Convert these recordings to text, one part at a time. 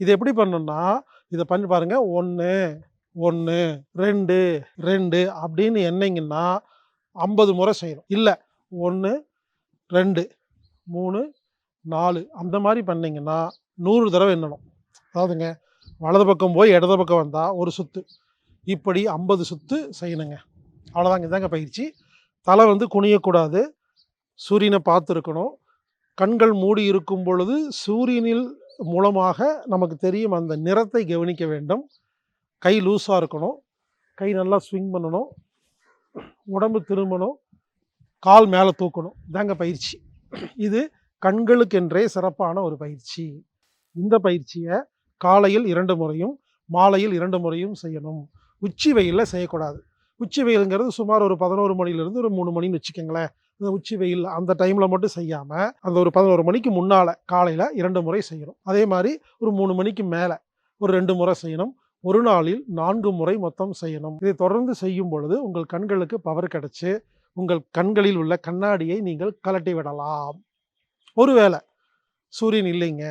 இது எப்படி பண்ணணும்னா இதை பண்ணி பாருங்க. ஒன்று ஒன்று ரெண்டு ரெண்டு அப்படின்னு என்னங்கன்னா ஐம்பது முறை செய்யணும். இல்லை ஒன்று ரெண்டு மூணு நாலு அந்த மாதிரி பண்ணிங்கன்னா நூறு தடவை எண்ணணும். அதாவதுங்க வலது பக்கம் போய் இடது பக்கம் வந்தால் ஒரு சுத்து. இப்படி ஐம்பது சுத்து செய்யணுங்க. அவ்வளோதாங்க இதாங்க பயிற்சி. தலை வந்து குனியக்கூடாது. சூரியனை பார்த்துருக்கணும். கண்கள் மூடி இருக்கும் பொழுது சூரியனில் மூலமாக நமக்கு தெரியும் அந்த நிறத்தை கவனிக்க வேண்டும். கை லூஸாக இருக்கணும். கை நல்லா ஸ்விங் பண்ணணும். உடம்பு திரும்பணும். கால் மேலே தூக்கணும். இதாங்க பயிற்சி. இது கண்களுக்கென்றே சிறப்பான ஒரு பயிற்சி. இந்த பயிற்சியை காலையில் இரண்டு முறையும் மாலையில் இரண்டு முறையும் செய்யணும். உச்சி வெயிலில் செய்யக்கூடாது. உச்சி வெயிலுங்கிறது சுமார் ஒரு பதினோரு மணிலேருந்து ஒரு மூணு மணின்னு வச்சுக்கோங்களேன். இந்த உச்சி வெயில் அந்த டைமில் மட்டும் செய்யாமல் அந்த ஒரு பதினோரு மணிக்கு முன்னால் காலையில் இரண்டு முறை செய்யணும். அதே மாதிரி ஒரு மூணு மணிக்கு மேலே ஒரு ரெண்டு முறை செய்யணும். ஒரு நாளில் நான்கு முறை மொத்தம் செய்யணும். இதை தொடர்ந்து செய்யும் பொழுது உங்கள் கண்களுக்கு பவர் கிடைச்சி உங்கள் கண்களில் உள்ள கண்ணாடியை நீங்கள் கலட்டி விடலாம். ஒருவேளை சூரியன் இல்லைங்க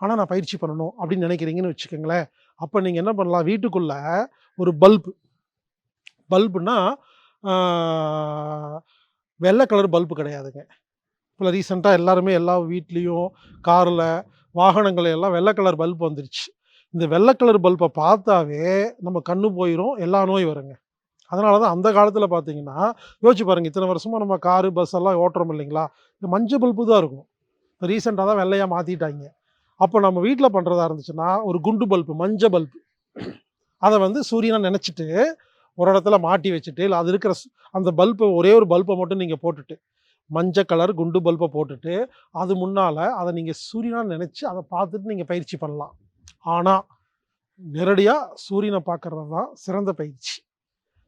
ஆனால் நான் பயிற்சி பண்ணணும் அப்படின்னு நினைக்கிறீங்கன்னு வச்சுக்கோங்களேன். அப்போ நீங்கள் என்ன பண்ணலாம்? வீட்டுக்குள்ளே ஒரு பல்பு பல்புனா வெள்ளை கலர் பல்பு கிடையாதுங்க. இப்போ ரீசெண்டாக எல்லாருமே எல்லா வீட்லேயும் காரில் வாகனங்கள் எல்லாம் வெள்ளை கலர் பல்ப் வந்துருச்சு. இந்த வெள்ளை கலர் பல்பை பார்த்தாவே நம்ம கண்ணு போயிடும் எல்லா நோய் வருங்க. அதனால தான் அந்த காலத்தில் பார்த்தீங்கன்னா யோசிச்சு பாருங்க இத்தனை வருஷமாக நம்ம காரு பஸ் எல்லாம் ஓட்டுறோம் இல்லைங்களா? இந்த மஞ்சள் பல்பு தான் இருக்கும். ரீசெண்டாக தான் வெள்ளையாக மாற்றிட்டாங்க அப்போ நம்ம வீட்டில் பண்ணுறதா இருந்துச்சுன்னா ஒரு குண்டு பல்பு மஞ்சள் பல்பு. அதை வந்து சூரியனை நினச்சிட்டு ஒரு இடத்துல மாட்டி வச்சுட்டு இல்லை அது இருக்கிற அந்த பல்பை ஒரே ஒரு பல்பை மட்டும் நீங்கள் போட்டுட்டு மஞ்சள் கலர் குண்டு பல்பை போட்டுட்டு அது முன்னால் அதை நீங்கள் சூரியனாக நினச்சி அதை பார்த்துட்டு நீங்கள் பயிற்சி பண்ணலாம். ஆனால் நேரடியாக சூரியனை பார்க்கறது தான் சிறந்த பயிற்சி.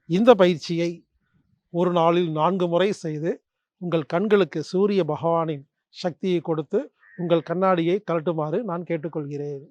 இந்த பயிற்சியை ஒரு நாளில் நான்கு முறை செய்து உங்கள் கண்களுக்கு சூரிய பகவானின் சக்தியை கொடுத்து உங்கள் கண்ணாடியை கழட்டுமாறு நான் கேட்டுக்கொள்கிறேன்.